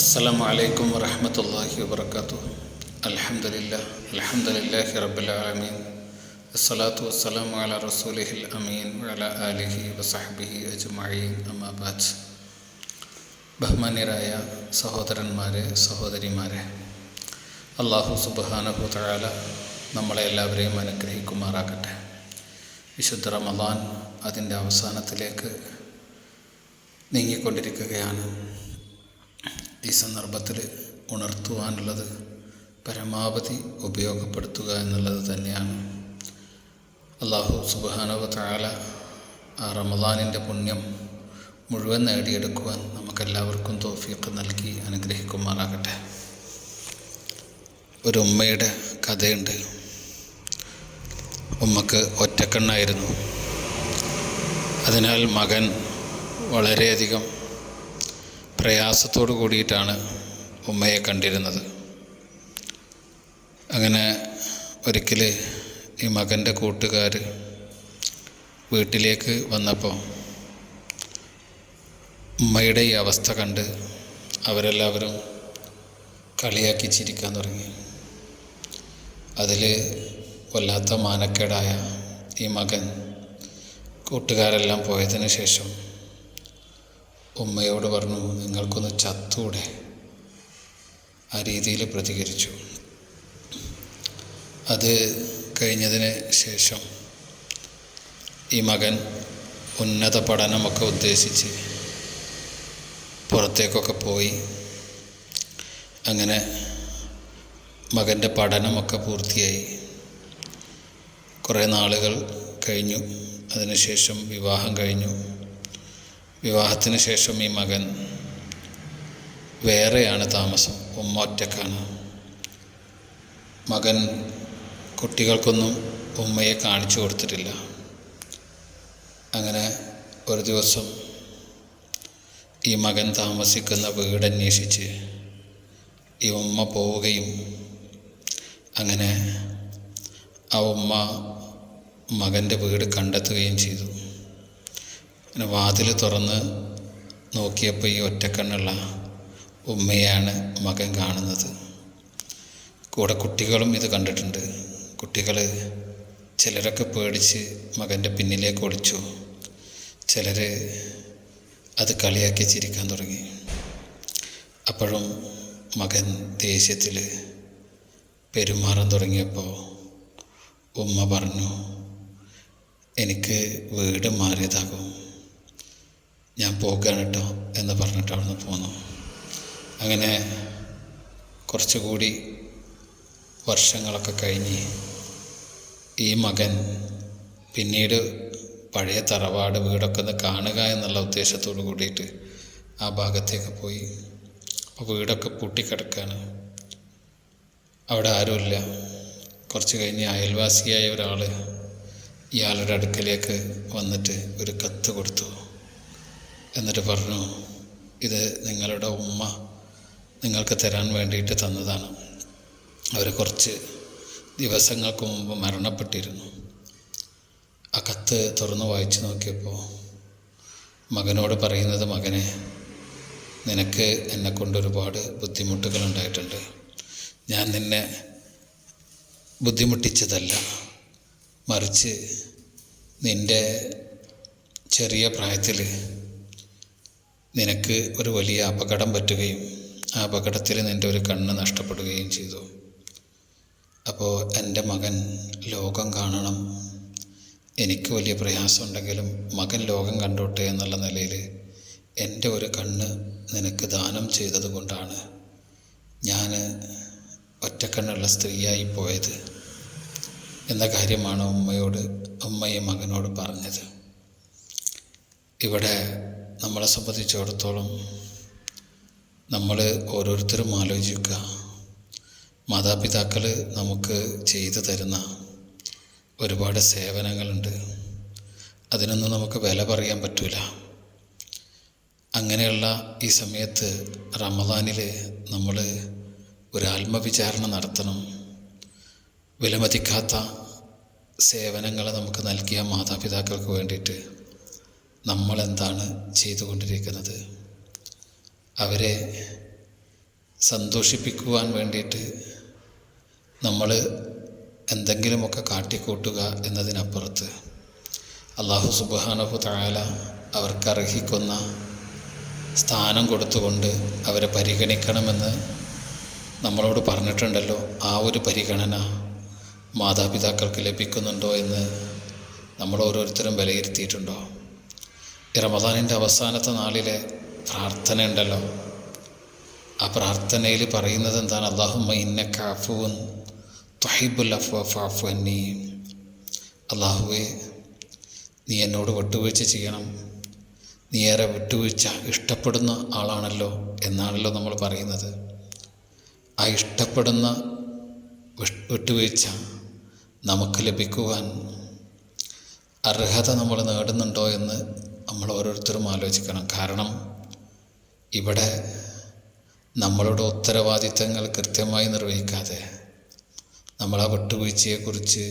السلام عليكم ورحمة الله وبركاته الحمد لله الحمد لله رب العالمين الصلاة والسلام على رسوله الأمين وعلى آله وصحبه أجمعين أما بعد ബഹുമാന്യരായ സഹോദരന്മാരെ സഹോദരിമാരെ അള്ളാഹു സുബാനഹു തഴാല നമ്മളെ എല്ലാവരെയും അനുഗ്രഹിക്കുമാറാകട്ടെ വിശുദ്ധ റമദാൻ അതിൻ്റെ അവസാനത്തിലേക്ക് നീങ്ങിക്കൊണ്ടിരിക്കുകയാണ് ഈ സന്ദർഭത്തിൽ ഉണർത്തുവാനുള്ളത് പരമാവധി ഉപയോഗപ്പെടുത്തുക എന്നുള്ളത് തന്നെയാണ്. അള്ളാഹു സുബാനവ താല ആ റമദാനിന്റെ പുണ്യം മുഴുവൻ നേടിയെടുക്കുവാൻ നമുക്കെല്ലാവർക്കും തോഫീക്ക് നൽകി അനുഗ്രഹിക്കുമാറാകട്ടെ. ഒരു ഉമ്മയുടെ കഥയുണ്ട്. ഉമ്മക്ക് ഒറ്റക്കണ്ണായിരുന്നു. അതിനാൽ മകൻ വളരെയധികം പ്രയാസത്തോടു കൂടിയിട്ടാണ് ഉമ്മയെ കണ്ടിരുന്നത്. അങ്ങനെ ഒരിക്കൽ ഈ മകന്റെ കൂട്ടുകാർ വീട്ടിലേക്ക് വന്നപ്പോൾ ഉമ്മയുടെ ഈ അവസ്ഥ കണ്ട് അവരെല്ലാവരും കളിയാക്കി ചിരിക്കാൻ തുടങ്ങി. അതിൽ വല്ലാത്ത മാനക്കേടായ ഈ മകൻ കൂട്ടുകാരെല്ലാം പോയതിന് ശേഷം ഉമ്മയോട് പറഞ്ഞു നിങ്ങൾക്കൊന്ന് ചത്തൂടെ? ആ രീതിയിൽ പ്രതികരിച്ചു. അത് കഴിഞ്ഞതിന് ശേഷം ഈ മകൻ ഉന്നത പഠനമൊക്കെ ഉദ്ദേശിച്ച് പുറത്തേക്കൊക്കെ പോയി. അങ്ങനെ മകന്റെ പഠനമൊക്കെ പൂർത്തിയായി. കുറേ നാളുകൾ കഴിഞ്ഞു. അതിനുശേഷം വിവാഹം കഴിഞ്ഞു. വിവാഹത്തിന് ശേഷം ഈ മകൻ വേറെയാണ് താമസം ഉമ്മ ഒറ്റക്കാണ്. മകൻ കുട്ടികൾക്കൊന്നും ഉമ്മയെ കാണിച്ചു കൊടുത്തിട്ടില്ല. അങ്ങനെ ഒരു ദിവസം ഈ മകൻ താമസിക്കുന്ന വീട് അന്വേഷിച്ച് ഈ ഉമ്മ പോവുകയും അങ്ങനെ ആ ഉമ്മ മകന്റെ വീട് കണ്ടെത്തുകയും ചെയ്തു. അങ്ങനെ വാതിൽ തുറന്ന് നോക്കിയപ്പോൾ ഈ ഒറ്റക്കണ്ണുള്ള ഉമ്മയാണ് മകൻ കാണുന്നത്. കൂടെ കുട്ടികളും ഇത് കണ്ടിട്ടുണ്ട്. കുട്ടികൾ ചിലരൊക്കെ പേടിച്ച് മകന്റെ പിന്നിലേക്ക് ഒളിച്ചു ചിലർ അത് കളിയാക്കി ചിരിക്കാൻ തുടങ്ങി. അപ്പോഴും മകൻ ദേഷ്യത്തിൽ പെരുമാറാൻ തുടങ്ങിയപ്പോൾ ഉമ്മ പറഞ്ഞു എനിക്ക് വീട് മാറിയതാകും. ഞാൻ പോക്കാണ് കേട്ടോ എന്ന് പറഞ്ഞിട്ട് അവിടുന്ന് പോന്നു. അങ്ങനെ കുറച്ചുകൂടി വർഷങ്ങളൊക്കെ കഴിഞ്ഞ് ഈ മകൻ പിന്നീട് പഴയ തറവാട് വീടൊക്കെ ഒന്ന് കാണുക എന്നുള്ള ഉദ്ദേശത്തോട് കൂടിയിട്ട് ആ ഭാഗത്തേക്ക് പോയി. അപ്പോൾ വീടൊക്കെ പൂട്ടിക്കിടക്കാണ്. അവിടെ ആരുമില്ല. കുറച്ച് കഴിഞ്ഞ് അയൽവാസിയായ ഒരാൾ ഇയാളുടെ അടുക്കലേക്ക് വന്നിട്ട് ഒരു കത്ത് കൊടുത്തു. എന്നിട്ട് പറഞ്ഞു ഇത് നിങ്ങളുടെ ഉമ്മ നിങ്ങൾക്ക് തരാൻ വേണ്ടിയിട്ട് തന്നതാണ്. അവർ കുറച്ച് ദിവസങ്ങൾക്ക് മുമ്പ് മരണപ്പെട്ടിരുന്നു. ആ കത്ത് തുറന്ന് വായിച്ചു നോക്കിയപ്പോൾ മകനോട് പറയുന്നത് മകനെ നിനക്ക് എന്നെ കൊണ്ട് ഒരുപാട് ബുദ്ധിമുട്ടുകൾ ഉണ്ടായിട്ടുണ്ട്. ഞാൻ നിന്നെ ബുദ്ധിമുട്ടിച്ചതല്ല. മറിച്ച് നിന്റെ ചെറിയ പ്രായത്തിൽ നിനക്ക് ഒരു വലിയ അപകടം പറ്റുകയും ആ അപകടത്തിൽ നിന്റെ ഒരു കണ്ണ് നഷ്ടപ്പെടുകയും ചെയ്തു. അപ്പോൾ എന്റെ മകൻ ലോകം കാണണം. എനിക്ക് വലിയ പ്രയാസമുണ്ടെങ്കിലും മകൻ ലോകം കണ്ടോട്ടെ എന്നുള്ള നിലയിൽ എന്റെ ഒരു കണ്ണ് നിനക്ക് ദാനം ചെയ്തതുകൊണ്ടാണ് ഞാൻ ഒറ്റക്കണ്ണുള്ള സ്ത്രീയായി പോയത് എന്ന കാര്യമാണ് ഉമ്മയോട് ഉമ്മയും മകനോട് പറഞ്ഞത്. ഇവിടെ നമ്മളെ സംബന്ധിച്ചിടത്തോളം നമ്മൾ ഓരോരുത്തരും ആലോചിക്കുക. മാതാപിതാക്കൾ നമുക്ക് ചെയ്തു തരുന്ന ഒരുപാട് സേവനങ്ങളുണ്ട്. അതിനൊന്നും നമുക്ക് വില പറയാൻ പറ്റില്ല അങ്ങനെയുള്ള ഈ സമയത്ത് റമദാനിൽ നമ്മൾ ഒരു ആത്മവിചാരണ നടത്തണം. വിലമതിക്കാത്ത സേവനങ്ങൾ നമുക്ക് നൽകിയ മാതാപിതാക്കൾക്ക് വേണ്ടിയിട്ട്. നമ്മളെന്താണ് ചെയ്തുകൊണ്ടിരിക്കുന്നത്? അവരെ സന്തോഷിപ്പിക്കുവാൻ വേണ്ടിയിട്ട് നമ്മൾ എന്തെങ്കിലുമൊക്കെ കാട്ടിക്കൂട്ടുക എന്നതിനപ്പുറത്ത് അള്ളാഹു സുബാനഹു തായാല അവർക്ക് അർഹിക്കുന്ന സ്ഥാനം കൊടുത്തുകൊണ്ട് അവരെ പരിഗണിക്കണമെന്ന് നമ്മളോട് പറഞ്ഞിട്ടുണ്ടല്ലോ. ആ ഒരു പരിഗണന മാതാപിതാക്കൾക്ക് ലഭിക്കുന്നുണ്ടോ എന്ന് നമ്മൾ ഓരോരുത്തരും വിലയിരുത്തിയിട്ടുണ്ടോ? ഈ റമദാനിന്റെ അവസാനത്തെ നാളിലെ പ്രാർത്ഥന ഉണ്ടല്ലോ ആ പ്രാർത്ഥനയിൽ പറയുന്നത് എന്താണ്? അള്ളാഹുമ്മ ഇന്ന കാഫുവൻ തൊഹീബുൽ അഫ്വാഫു എന്നീ അള്ളാഹുവെ നീ എന്നോട് വിട്ടുവീഴ്ച ചെയ്യണം. നീ ഏറെ വിട്ടുവീഴ്ച ഇഷ്ടപ്പെടുന്ന ആളാണല്ലോ എന്നാണല്ലോ നമ്മൾ പറയുന്നത്. ആ ഇഷ്ടപ്പെടുന്ന വിട്ടുവീഴ്ച നമുക്ക് ലഭിക്കുവാൻ അർഹത നമ്മൾ നേടുന്നുണ്ടോ എന്ന് നമ്മൾ ഓരോരുത്തരും ആലോചിക്കണം. കാരണം ഇവിടെ നമ്മളുടെ ഉത്തരവാദിത്തങ്ങൾ കൃത്യമായി നിർവഹിക്കാതെ നമ്മൾ ആ വിട്ടുവീഴ്ചയെക്കുറിച്ച്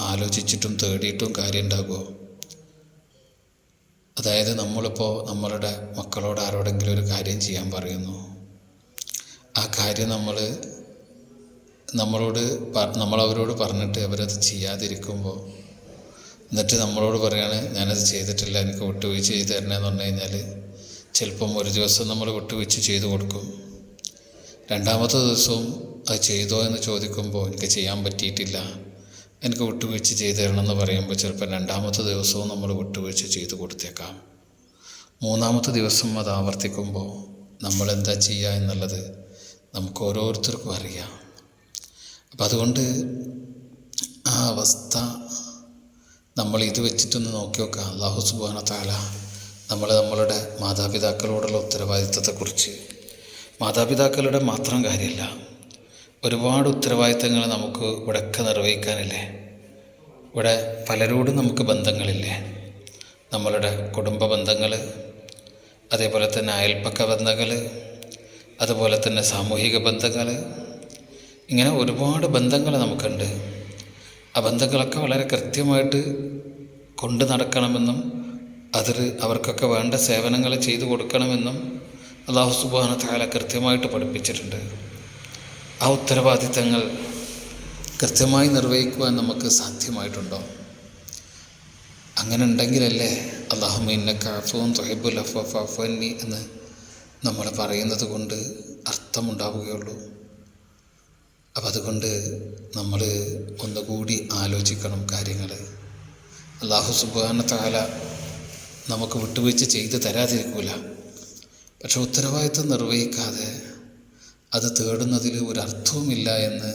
ആലോചിച്ചിട്ടും തേടിയിട്ടും കാര്യം ഉണ്ടാകുമോ അതായത് നമ്മളിപ്പോൾ നമ്മളുടെ മക്കളോട് ആരോടെങ്കിലും ഒരു കാര്യം ചെയ്യാൻ പറയുന്നു. ആ കാര്യം നമ്മൾ നമ്മളോട് നമ്മൾ അവരോട് പറഞ്ഞിട്ട് അവരത് ചെയ്യാതിരിക്കുമ്പോൾ എന്നിട്ട് നമ്മളോട് പറയാണ് ഞാനത് ചെയ്തിട്ടില്ല എനിക്ക് വിട്ടുവീഴ്ച ചെയ്ത് തരണമെന്ന് പറഞ്ഞു കഴിഞ്ഞാൽ ചിലപ്പം ഒരു ദിവസം നമ്മൾ വിട്ടുവീഴ്ച ചെയ്തു കൊടുക്കും. രണ്ടാമത്തെ ദിവസവും അത് ചെയ്തോ എന്ന് ചോദിക്കുമ്പോൾ എനിക്ക് ചെയ്യാൻ പറ്റിയിട്ടില്ല. എനിക്ക് വിട്ടുവീഴ്ച ചെയ്തു തരണമെന്ന് പറയുമ്പോൾ ചിലപ്പോൾ രണ്ടാമത്തെ ദിവസവും നമ്മൾ വിട്ടുവീഴ്ച ചെയ്തു കൊടുത്തേക്കാം. മൂന്നാമത്തെ ദിവസം അത് ആവർത്തിക്കുമ്പോൾ നമ്മൾ എന്താ ചെയ്യുക എന്നുള്ളത് നമുക്ക് ഓരോരുത്തർക്കും അറിയാം. അപ്പം അതുകൊണ്ട് ആ അവസ്ഥ നമ്മൾ ഇത് വെച്ചിട്ടൊന്ന് നോക്കി നോക്കാം. അള്ളാഹു സുബാന താല നമ്മൾ നമ്മളുടെ മാതാപിതാക്കളോടുള്ള ഉത്തരവാദിത്തത്തെക്കുറിച്ച്. മാതാപിതാക്കളുടെ മാത്രം കാര്യമില്ല ഒരുപാട് ഉത്തരവാദിത്തങ്ങൾ നമുക്ക് ഇവിടെയൊക്കെ നിർവഹിക്കാനില്ലേ? ഇവിടെ പലരോടും നമുക്ക് ബന്ധങ്ങളില്ലേ? നമ്മളുടെ കുടുംബ ബന്ധങ്ങൾ അതേപോലെ തന്നെ അയൽപ്പക്ക ബന്ധങ്ങൾ അതുപോലെ തന്നെ സാമൂഹിക ബന്ധങ്ങൾ ഇങ്ങനെ ഒരുപാട് ബന്ധങ്ങൾ നമുക്കുണ്ട്. ആ ബന്ധങ്ങളൊക്കെ വളരെ കൃത്യമായിട്ട് കൊണ്ടു നടക്കണമെന്നും അതിൽ അവർക്കൊക്കെ വേണ്ട സേവനങ്ങൾ ചെയ്തു കൊടുക്കണമെന്നും അള്ളാഹു സുബാന താല കൃത്യമായിട്ട് പഠിപ്പിച്ചിട്ടുണ്ട്. ആ ഉത്തരവാദിത്തങ്ങൾ കൃത്യമായി നിർവഹിക്കുവാൻ നമുക്ക് സാധ്യമായിട്ടുണ്ടോ? അങ്ങനെ ഉണ്ടെങ്കിലല്ലേ അള്ളാഹുമിന്ന തൊഹബുൽ തൊഹിബുൽ അഫഫനി എന്ന് നമ്മൾ പറയുന്നത് കൊണ്ട് അർത്ഥമുണ്ടാവുകയുള്ളൂ. അപ്പം അതുകൊണ്ട് നമ്മൾ ഒന്നുകൂടി ആലോചിക്കണം കാര്യങ്ങൾ. അള്ളാഹു സുബാനത്താല താല നമുക്ക് വിട്ടുവീഴ്ച ചെയ്ത് തരാതിരിക്കില്ല പക്ഷെ ഉത്തരവാദിത്വം നിർവഹിക്കാതെ അത് തേടുന്നതിൽ ഒരർത്ഥവുമില്ല എന്ന്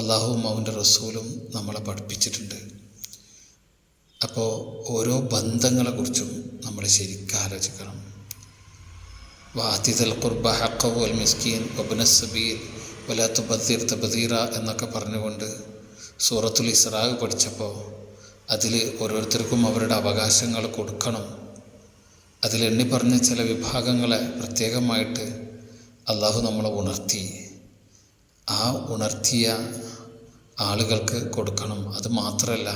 അള്ളാഹുവും അവന്റെ റസൂലും നമ്മളെ പഠിപ്പിച്ചിട്ടുണ്ട്. അപ്പോൾ ഓരോ ബന്ധങ്ങളെക്കുറിച്ചും നമ്മൾ ശരിക്കും ആലോചിക്കണം. വാതിദൽ ഖുർബ ഹക്കവു അൽ മിസ്കീൻ വബുനസബീൽ വലാത്തു ബദീർ തബദീറ എന്നൊക്കെ പറഞ്ഞുകൊണ്ട് സൂറത്തുൽ ഇസ്രാഗ് പഠിച്ചപ്പോൾ അതിൽ ഓരോരുത്തർക്കും അവരുടെ അവകാശങ്ങൾ കൊടുക്കണം. അതിൽ എണ്ണി പറഞ്ഞ ചില വിഭാഗങ്ങളെ പ്രത്യേകമായിട്ട് അള്ളാഹു നമ്മളെ ഉണർത്തി. ആ ഉണർത്തിയ ആളുകൾക്ക് കൊടുക്കണം. അത് മാത്രമല്ല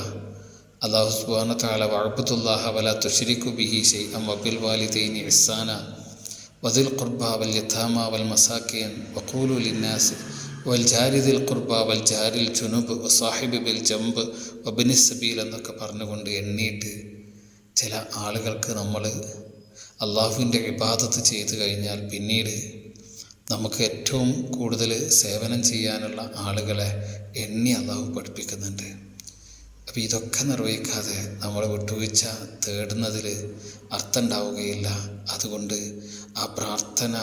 അള്ളാഹു സുബാന താല വഴപ്പത്തുല്ലാഹ വല തുഷരിക്കു ബിഹി ഷെയ് വബിൽ വാലിദൈനി ഇസാന വദിൽ ഖുർബ വൽ യഥാമ വൽ മസാക്കീൻ വഖൂലു ലിന്നാസ് വൽ ജാരിദിൽ ഖുർബ വൽ ജാരിൽ وابن السبيل ജംബ് വബിനി സബീൽ എന്നൊക്കെ പറഞ്ഞുകൊണ്ട് എണ്ണീട്ട് ചില ആളുകൾക്ക് നമ്മൾ അള്ളാഹുവിന്റെ ഇബാദത്ത് ചെയ്തു കഴിഞ്ഞാൽ പിന്നീട് നമുക്ക് ഏറ്റവും കൂടുതൽ സേവനം ചെയ്യാനുള്ള ആളുകളെ എണ്ണി അള്ളാഹു പഠിപ്പിക്കുന്നുണ്ട്. അപ്പോൾ ഇതൊക്കെ നിർവഹിക്കാതെ നമ്മൾ വിട്ടുവീഴ്ച തേടുന്നതിൽ അർത്ഥം ഉണ്ടാവുകയില്ല അതുകൊണ്ട് ആ പ്രാർത്ഥന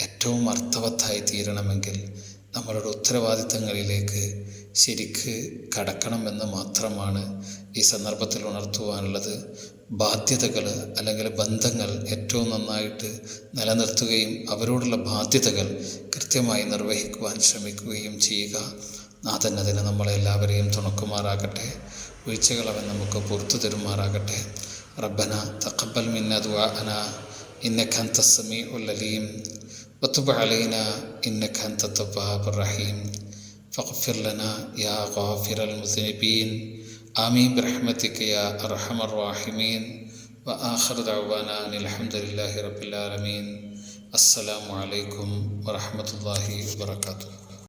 ഏറ്റവും അർത്ഥവത്തായി തീരണമെങ്കിൽ നമ്മളുടെ ഉത്തരവാദിത്തങ്ങളിലേക്ക് ശരിക്ക് കടക്കണമെന്ന് മാത്രമാണ് ഈ സന്ദർഭത്തിൽ ഉണർത്തുവാനുള്ളത്. ബാധ്യതകൾ അല്ലെങ്കിൽ ബന്ധങ്ങൾ ഏറ്റവും നന്നായിട്ട് നിലനിർത്തുകയും അവരോടുള്ള ബാധ്യതകൾ കൃത്യമായി നിർവഹിക്കുവാൻ ശ്രമിക്കുകയും ചെയ്യുക. നാഥൻ അതിന് നമ്മളെല്ലാവരെയും തുണക്കുമാറാകട്ടെ വീഴ്ചകൾ അവൻ നമുക്ക് പുറത്തു തരുമാറാകട്ടെ റബ്ബന തഖബ്ബൽ മിന്ന ദുആഅന ഇന്നക അൻത സമീഉൽ അലീം വതുബ് അലൈന ഇന്നക അൻത തവ്വാബുർ റഹീം فاغفر لنا يا غافر المذنبين آمين برحمتك يا أرحم الراحمين وآخر دعوانا أن الحمد لله رب العالمين അസ്സലാമു അലൈക്കും വറഹമത്തല്ലാഹി വാത്തു